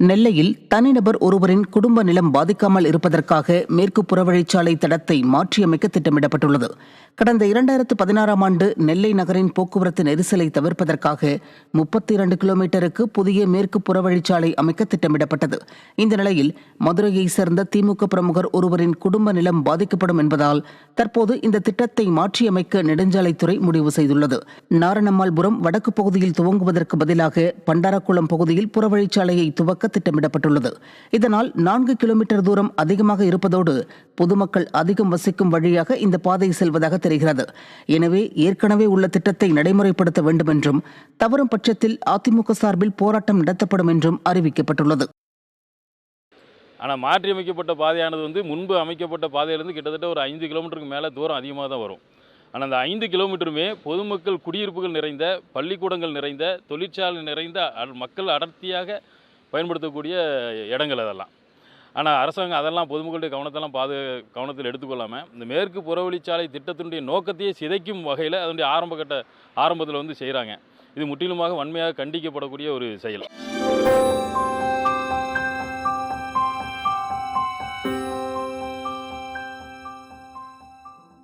நெல்லையில் தனிநபர் ஒருவரின் குடும்ப நிலம் பாதிக்காமல் இருப்பதற்காக மேற்கு புறவழிச்சாலை தடத்தை மாற்றியமைக்க திட்டமிடப்பட்டுள்ளது. கடந்த இரண்டாயிரத்து பதினாறாம் ஆண்டு நெல்லை நகரின் போக்குவரத்து நெரிசலை தவிர்ப்பதற்காக முப்பத்தி இரண்டு கிலோமீட்டருக்கு புதிய மேற்கு புறவழிச்சாலை அமைக்க திட்டமிடப்பட்டது. இந்த நிலையில் மதுரையை சேர்ந்த திமுக பிரமுகர் ஒருவரின் குடும்ப நிலம் பாதிக்கப்படும் என்பதால் தற்போது இந்த திட்டத்தை மாற்றியமைக்க நெடுஞ்சாலைத்துறை முடிவு செய்துள்ளது. நாரணம்மாள்புரம் வடக்கு பகுதியில் துவங்குவதற்கு பதிலாக பண்டாரக்குளம் பகுதியில் புறவழிச்சாலையை துவக்க திட்டமிடப்பட்டுள்ளது. இதனால் நான்கு கிலோமீட்டர் தூரம் அதிகமாக இருப்பதோடு பொதுமக்கள் அதிகம் வசிக்கும் வழியாக இந்த பாதை செல்வதாக தெரிகிறது. எனவே ஏற்கனவே உள்ள திட்டத்தை நடைமுறைப்படுத்த வேண்டும் என்றும் தவறும் பட்சத்தில் அதிமுக சார்பில் போராட்டம் நடத்தப்படும் என்றும் அறிவிக்கப்பட்டுள்ளது. ஆனால் மாற்றி அமைக்கப்பட்ட பாதையானது வந்து முன்பு அமைக்கப்பட்ட பாதையிலேருந்து கிட்டத்தட்ட ஒரு ஐந்து கிலோமீட்டருக்கு மேலே தூரம் அதிகமாக தான் வரும். ஆனால் அந்த ஐந்து கிலோமீட்டருமே பொதுமக்கள் குடியிருப்புகள் நிறைந்த பள்ளிக்கூடங்கள் நிறைந்த தொழிற்சாலை நிறைந்த மக்கள் அடர்த்தியாக பயன்படுத்தக்கூடிய இடங்கள் அதெல்லாம். ஆனால் அரசாங்கம் அதெல்லாம் பொதுமக்களுடைய கவனத்தெல்லாம் பாது கவனத்தில் எடுத்துக்கொள்ளாமல் இந்த மேற்கு புறவழிச்சாலை திட்டத்தினுடைய நோக்கத்தையே சிதைக்கும் வகையில் அதனுடைய ஆரம்பகட்ட ஆரம்பத்தில் வந்து செய்கிறாங்க இது முற்றிலுமாக வன்மையாக கண்டிக்கப்படக்கூடிய ஒரு செயல்.